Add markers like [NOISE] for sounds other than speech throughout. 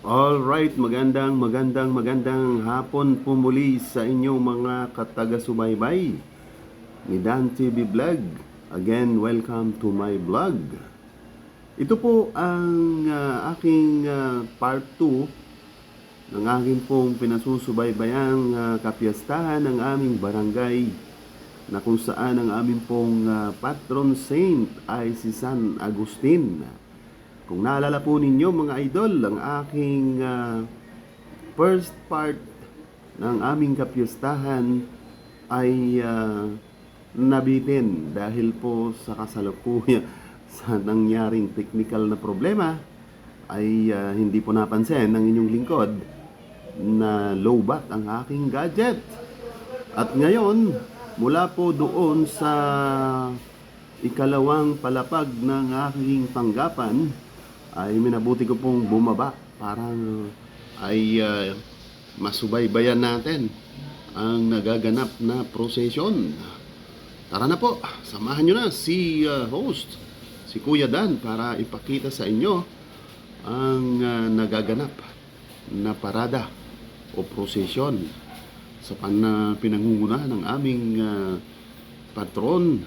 Alright, magandang magandang magandang hapon po muli sa inyong mga kataga-subaybay ni Dan TV Vlog. Again, welcome to my vlog. Ito po ang ah, aking ah, part 2 ng aking pong pinasusubaybayang uh, kapiyastahan ng aming barangay na kung saan ang aming pong ah, patron saint ay si San Agustin. Kung naalala po ninyo mga idol, ang aking ah, first part ng aming kapiyastahan ay ah, nabitin dahil po sa kasalukuyan [LAUGHS] sa nangyaring technical na problema ay ah, hindi po napansin ng inyong lingkod na lowbat ang aking gadget. At ngayon, mula po doon sa ikalawang palapag ng aking tanggapan, ay minabuti ko pong bumaba para ay ah, masubaybayan natin ang nagaganap na prosesyon. Tara na po, samahan nyo na si ah, host, si Kuya Dan para ipakita sa inyo ang ah, nagaganap na parada o prosesyon sa pan na pinangungunahan ng aming ah, patron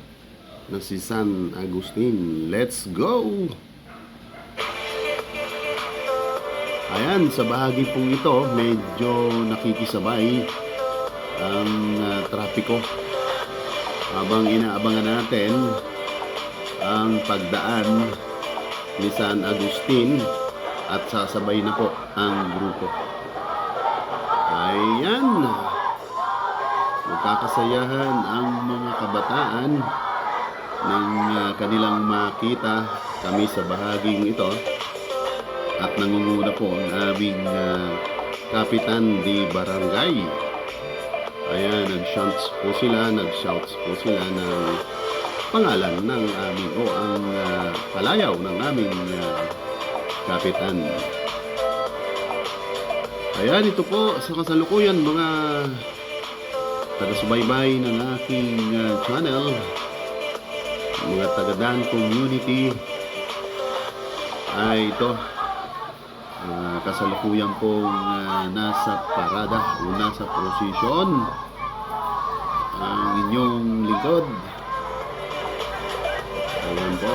na si San Agustin. Let's go! Ayan, sa bahagi pong ito, medyo nakikisabay ang ah, trapiko. Habang inaabangan natin ang pagdaan ni San Agustin at sasabay na po ang grupo. Ayan, magkakasayahan ang mga kabataan ng ah, kanilang makita kami sa bahaging ito at nangunguna po ang aming ah, kapitan di barangay. Ayan, nag-shouts po sila, nag-shouts po sila ng pangalan ng aming o ang ah, palayaw ng aming ah, kapitan. Ayan, ito po sa kasalukuyan mga taga-subaybay ng aking ah, channel, mga taga-Dan community, ay ito, Ah, kasalukuyan pong ah, nasa parada o nasa prosesyon ang inyong lingkod. Ayan po.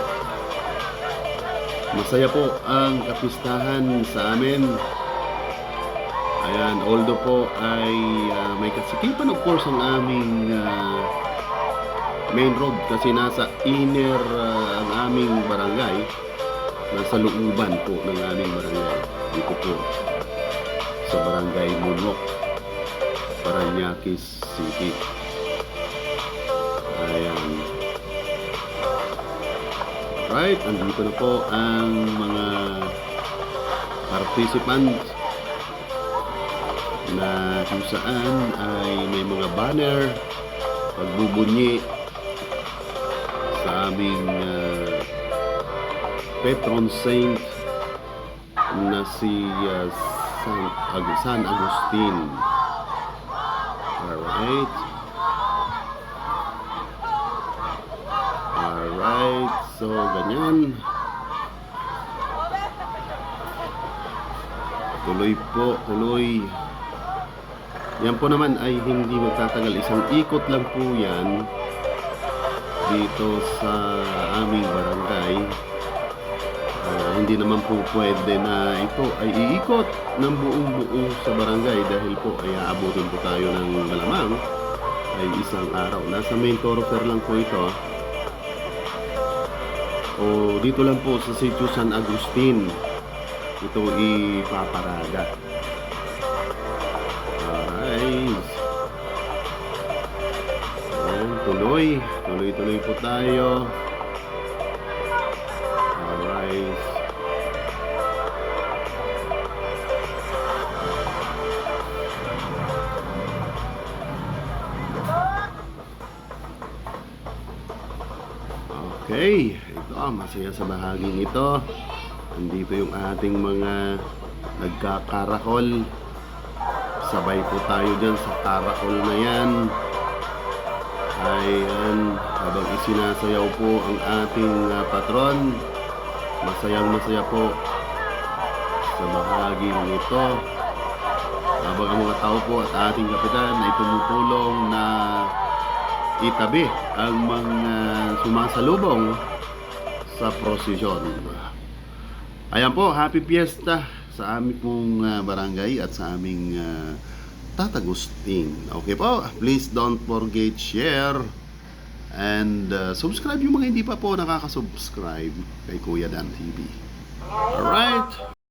Masaya po ang kapistahan sa amin. Ayan, although po ay ah, may kasikipan of course ang aming ah, main road kasi nasa inner ah, ang aming barangay nasa looban po ng aming barangay dito po sa barangay Munok Paranaque City. Ayan. Right andito na po ang mga participants na kung saan ay may mga banner pagbubunyi sa aming ah, patron saint na si uh, San, Ag- San Agustin. Alright. Alright. So, ganyan. Tuloy po, tuloy. Yan po naman ay hindi magtatagal. Isang ikot lang po yan dito sa aming barangay. Hindi naman po pwede na ito ay iikot ng buong buo sa barangay dahil po ay aabutin po tayo ng malamang ay isang araw. Nasa main thoroughfare lang po ito. O dito lang po sa sitio San Agustin. Ito ipaparada. Alright. Tuloy. Tuloy-tuloy po tayo. Okay, ito masaya sa bahaging ito. Andito yung ating mga nagkakarakol. Sabay po tayo dyan sa karakol na yan. Ayan, habang isinasayaw po ang ating ah, patron, masayang masaya po sa bahaging ito. Habang ang mga tao po at ating kapitan ay tumutulong na itabi ang mga sumasalubong sa prosesyon. Ayan po, happy fiesta sa aming pong ah, barangay at sa aming uh, tatagusting. Okay po, please don't forget share and uh, subscribe yung mga hindi pa po nakaka-subscribe kay Kuya Dan TV. Alright?